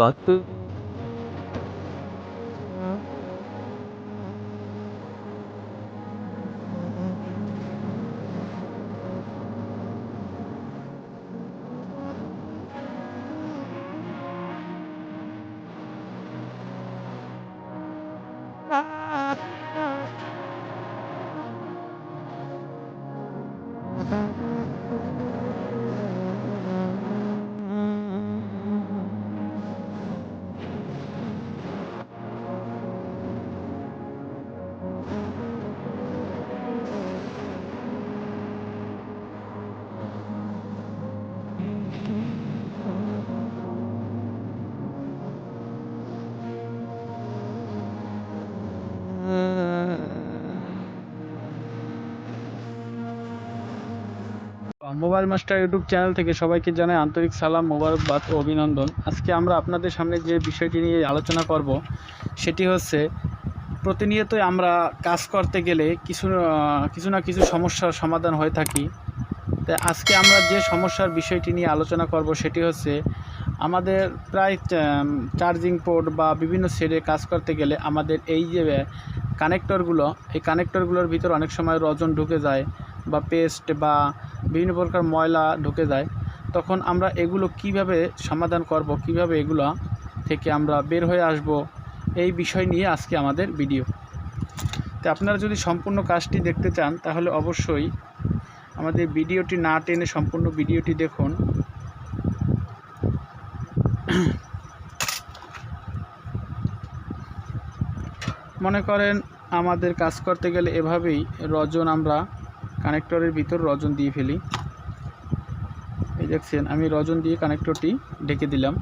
Warten. Mobile master YouTube channel থেকে সবাইকে জানাই আন্তরিক সালাম, মোবারকবাদ ও অভিনন্দন। আজকে আমরা আপনাদের সামনে যে বিষয়টি নিয়ে আলোচনা করব, সেটি হচ্ছে প্রতিনিয়তই আমরা কাজ করতে গেলে কিছু কিছু না কিছু সমস্যার সমাধান হয়ে থাকি। তাই আজকে আমরা যে সমস্যার বিষয়টি নিয়ে আলোচনা করব, সেটি হচ্ছে আমাদের প্রায় চার্জিং পোর্ট বা বিভিন্ন সেটে কাজ করতে গেলে আমাদের এই যে কানেক্টরগুলো এই কানেক্টরগুলোর ভিতর অনেক সময় রজন ঢুকে যায়। বা পেস্ট বা বিভিন্ন প্রকার ময়লা ঢুকে যায়, তখন আমরা এগুলো কীভাবে সমাধান করব, কীভাবে এগুলো থেকে আমরা বের হয়ে আসব, এই বিষয় নিয়ে আজকে আমাদের ভিডিও তো আপনারা যদি সম্পূর্ণ কাজটি দেখতে চান, তাহলে অবশ্যই আমাদের ভিডিওটি না টেনে সম্পূর্ণ ভিডিওটি দেখুন। মনে করেন আমাদের কাজ করতে গেলে এভাবেই রজন আমরা কানেক্টরের ভিতর রজন দিয়ে ফেলি। এই দেখছেন, আমি রজন দিয়ে কানেক্টরটি ঢেকে দিলাম।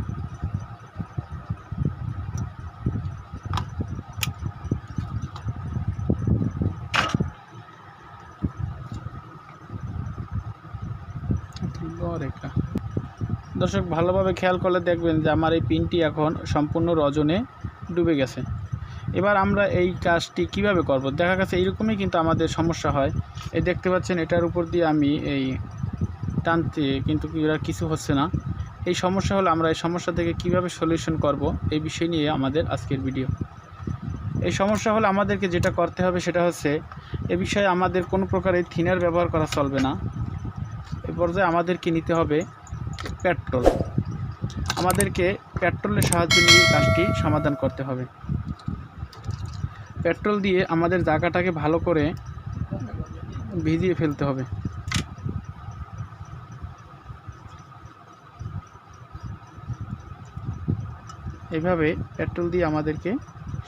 দর্শক, ভালোভাবে খেয়াল করলে দেখবেন যে আমার এই পিনটি এখন সম্পূর্ণ রজনে ডুবে গেছে। এবার আমরা এই কাজটি কীভাবে করব? দেখা গেছে এইরকমই কিন্তু আমাদের সমস্যা হয়। এই দেখতে পাচ্ছেন, এটার উপর দিয়ে আমি এই টানতে কিন্তু এরা কিছু হচ্ছে না। এই সমস্যা হলে আমরা এই সমস্যা থেকে কীভাবে সলিউশন করব, এই বিষয় নিয়ে আমাদের আজকের ভিডিও। এই সমস্যা হলে আমাদেরকে যেটা করতে হবে সেটা হচ্ছে, এ বিষয়ে আমাদের কোনো প্রকারের থিনার ব্যবহার করা চলবে না। এ পর্যায়ে আমাদেরকে নিতে হবে পেট্রোল। আমাদেরকে পেট্রোলের সাহায্য নিয়ে কাজটি সমাধান করতে হবে। পেট্রোল দিয়ে আমাদের জায়গাটাকে ভালো করে ভিজিয়ে ফেলতে হবে। এভাবে পেট্রোল দিয়ে আমাদেরকে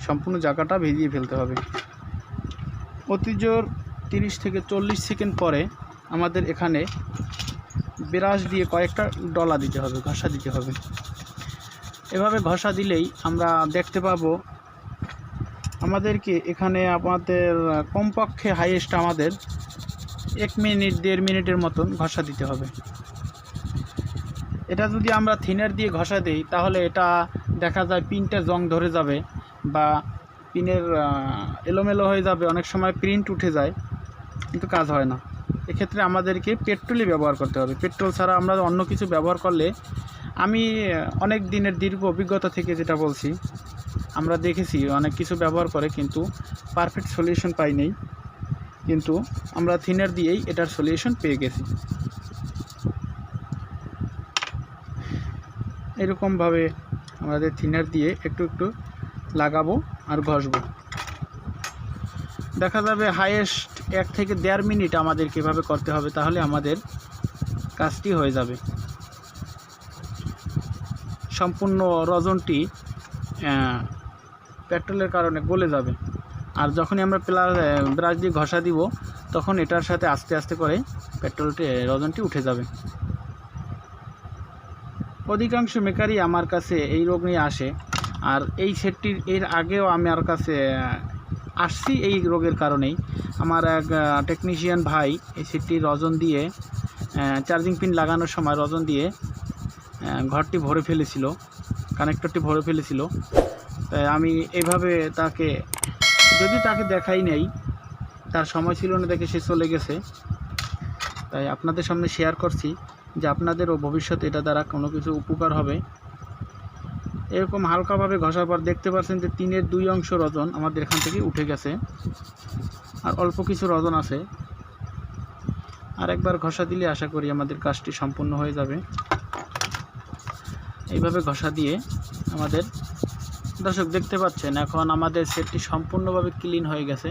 সম্পূর্ণ জায়গাটা ভিজিয়ে ফেলতে হবে। অতি জোর তিরিশ থেকে চল্লিশ সেকেন্ড পরে আমাদের এখানে ব্রাশ দিয়ে কয়েকটা ডলা দিতে হবে, ঘষা দিতে হবে। এভাবে ঘষা দিলেই আমরা দেখতে পাবো আমাদেরকে এখানে আমাদের কমপক্ষে হাইয়েস্ট আমাদের এক মিনিট, দেড় মিনিটের মতন ঘষা দিতে হবে। এটা যদি আমরা থিনার দিয়ে ঘষা দিই, তাহলে এটা দেখা যায় পিনটা জং ধরে যাবে বা পিনের এলোমেলো হয়ে যাবে, অনেক সময় প্রিন্ট উঠে যায়, কিন্তু কাজ হয় না। এক্ষেত্রে আমাদেরকে পেট্রোলই ব্যবহার করতে হবে। পেট্রোল ছাড়া আমরা অন্য কিছু ব্যবহার করলে আমি অনেক দিনের দীর্ঘ অভিজ্ঞতা থেকে যেটা বলছি আমরা দেখেছি অনেক কিছু ব্যবহার করে, কিন্তু পারফেক্ট সলিউশন পাই নেই। কিন্তু আমরা থিনার দিয়েই এটার সলিউশন পেয়ে গেছি। এরকমভাবে আমাদের থিনার দিয়ে একটু একটু লাগাবো আর ঘষবো। দেখা যাবে হাইয়েস্ট এক থেকে দেড় মিনিট আমাদের কীভাবে করতে হবে, তাহলে আমাদের কাজটি হয়ে যাবে। সম্পূর্ণ রজনটি পেট্রোলের কারণে গলে যাবে। আর যখনই আমরা প্লা ব্রাশ দিয়ে ঘষা দিব, তখন এটার সাথে আস্তে আস্তে করে পেট্রোলটি রজনটি উঠে যাবে। অধিকাংশ মেকারই আমার কাছে এই রোগ নিয়ে আসে। আর এই সেটটির, এর আগেও আমি আমার কাছে আসছি এই রোগের কারণেই। আমার এক টেকনিশিয়ান ভাই এই সেটটির রজন দিয়ে চার্জিং পিন লাগানোর সময় রজন দিয়ে ঘরটি ভরে ফেলেছিল কানেক্টরটি ভরে ফেলেছিল। তাই আমি এভাবে তাকে, যদি তাকে দেখাই নেই, তার সময় ছিল না দেখে সে চলে গেছে। তাই আপনাদের সামনে শেয়ার করছি যে আপনাদেরও ভবিষ্যতে এটা দ্বারা কোনো কিছু উপকার হবে। এরকম হালকাভাবে ঘষার পর দেখতে পাচ্ছেন যে তিনের দুই অংশ রজন আমাদের এখান থেকে উঠে গেছে। আর অল্প কিছু রজন আছে। আর একবার ঘষা দিলে আশা করি আমাদের কাজটি সম্পূর্ণ হয়ে যাবে। এইভাবে ঘষা দিয়ে আমাদের দর্শক দেখতে পাচ্ছেন, এখন আমাদের সেটটি সম্পূর্ণভাবে ক্লিন হয়ে গেছে।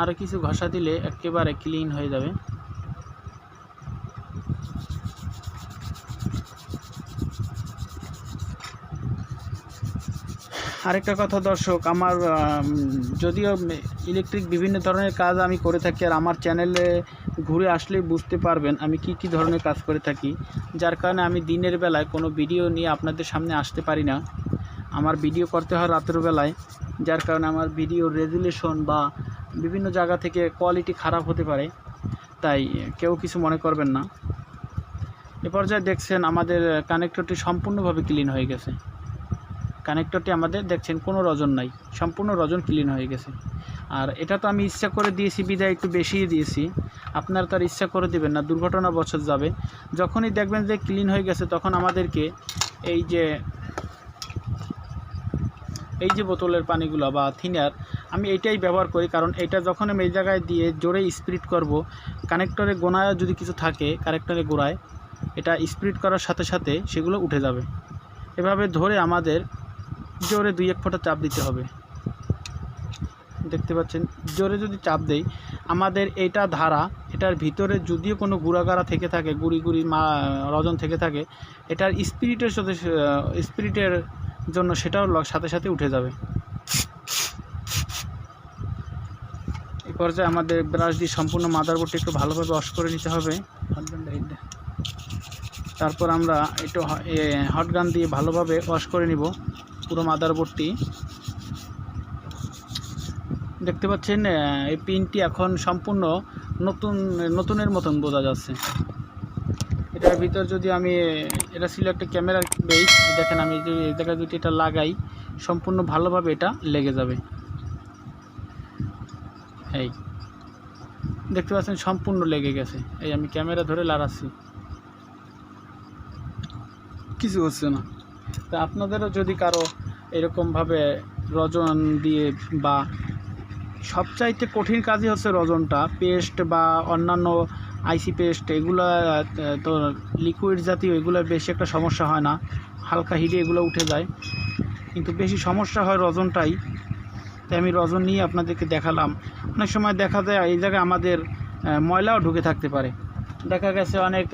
আর কিছু ঘষা দিলে একেবারে ক্লিন হয়ে যাবে। আরেকটা কথা, দর্শক, আমার যদিও ইলেকট্রিক বিভিন্ন ধরনের কাজ আমি করে থাকি আর আমার চ্যানেলে ঘুরে আসলেই বুঝতে পারবেন আমি কি কি ধরনের কাজ করে থাকি। যার কারণে আমি দিনের বেলায় কোনো ভিডিও নিয়ে আপনাদের সামনে আসতে পারি না। আমার ভিডিও করতে হয় রাতের বেলায়, যার কারণে আমার ভিডিও রেজুলেশন বা বিভিন্ন জায়গা থেকে কোয়ালিটি খারাপ হতে পারে। তাই কেউ কিছু মনে করবেন না। এ পর্যায়ে দেখছেন আমাদের কানেক্টরটি সম্পূর্ণভাবে ক্লিন হয়ে গেছে। কানেক্টরটি আমাদের, দেখছেন, কোনো রজন নাই। সম্পূর্ণ রজন ক্লিন হয়ে গেছে। আর এটা তো আমি ইচ্ছা করে দিয়েছি, বিদায় একটু বেশিই দিয়েছি। আপনারা তার ইচ্ছা করে দেবেন না, দুর্ঘটনা বছর যাবে। যখনই দেখবেন যে ক্লিন হয়ে গেছে, তখন আমাদেরকে এই যে এই যে বোতলের পানিগুলো বা থিনার, আমি এটাই ব্যবহার করি। কারণ এটা যখন আমি এই জায়গায় দিয়ে জোরে স্প্রিট করব কানেক্টরে গোনায় যদি কিছু থাকে কানেক্টরে গোড়ায়, এটা স্প্রিট করার সাথে সাথে সেগুলো উঠে যাবে। এভাবে ধরে আমাদের জোরে দুই এক ফোঁটা চাপ দিতে হবে। দেখতে পাচ্ছেন, জোরে যদি চাপ দেই, আমাদের এটা ধারা, এটার ভিতরে যদিও কোনো গুড়াগাড়া থেকে থাকে, গুড়ি গুড়ি মা, রজন থেকে থাকে, এটার স্পিরিটের সাথে স্পিরিটের জন্য সেটাও সাথে সাথে উঠে যাবে। এই পর্যায়ে আমাদের ব্রাশ দিয়ে সম্পূর্ণ মাদারবোর্ডটি একটু ভালোভাবে ওয়াশ করে নিতে হবে। তারপর আমরা একটু হট গান দিয়ে ভালোভাবে ওয়াশ করে নিব। পুরো মাদারবোর্ডটি। দেখতে পাচ্ছেন এই পিনটি এখন সম্পূর্ণ নতুন, নতুনের মতন বোঝা যাচ্ছে। এটার ভিতর যদি আমি, এটা ছিল একটা ক্যামেরার বেস। দেখেন, আমি যদি এই জায়গায় যদি এটা লাগাই, সম্পূর্ণ ভালোভাবে এটা লেগে যাবে। এই, দেখতে পাচ্ছেন, সম্পূর্ণ লেগে গেছে। এই আমি ক্যামেরা ধরে লাগাচ্ছি কিছু হচ্ছে না। তা আপনাদেরও যদি কারও এরকমভাবে রজন দিয়ে বা সবচাইতে কঠিন কাজই হচ্ছে রজনটা, পেস্ট বা অন্যান্য আইসি পেস্ট, এগুলো তো লিকুইড জাতীয় এগুলো বেশি একটা সমস্যা হয় না। হালকা হিটে এগুলো উঠে যায়। কিন্তু বেশি সমস্যা হয় রজনটাই। তাই আমি রজন নিয়ে আপনাদেরকে দেখালাম। অনেক সময় দেখা যায় এই জায়গায় আমাদের ময়লাও ঢুকে থাকতে পারে। দেখা গেছে অনেক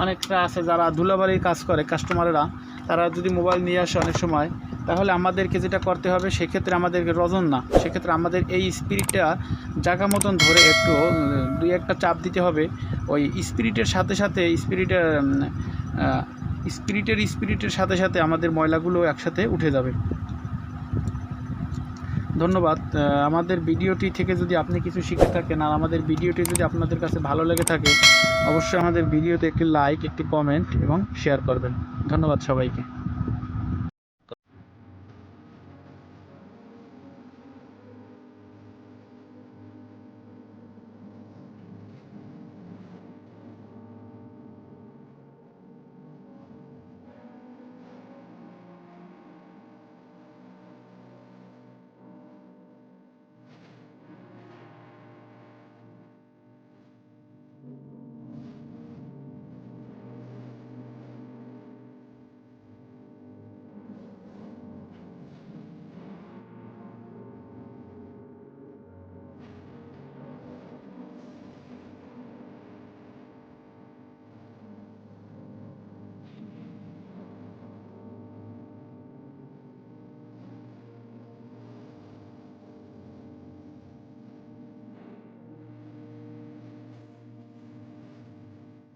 অনেকটা আছে যারা ধুলাবালির কাজ করে কাস্টমারেরা তারা যদি মোবাইল নিয়ে আসে অনেক সময়, তাহলে আমাদেরকে যেটা করতে হবে সেক্ষেত্রে আমাদেরকে রজন না, সেক্ষেত্রে আমাদের এই স্পিরিটটা জায়গা মতন ধরে একটু দুই একটা চাপ দিতে হবে। ওই স্পিরিটের সাথে সাথে স্পিরিটের স্পিরিটের স্পিরিটের সাথে সাথে আমাদের ময়লাগুলো একসাথে উঠে যাবে। ধন্যবাদ। আমাদের ভিডিওটি থেকে যদি আপনি কিছু শিখে থাকেন, আর আমাদের ভিডিওটি যদি আপনাদের কাছে ভালো লেগে থাকে অবশ্যই আমাদের ভিডিওতে একটি লাইক একটি কমেন্ট এবং শেয়ার করবেন। ধন্যবাদ সবাইকে।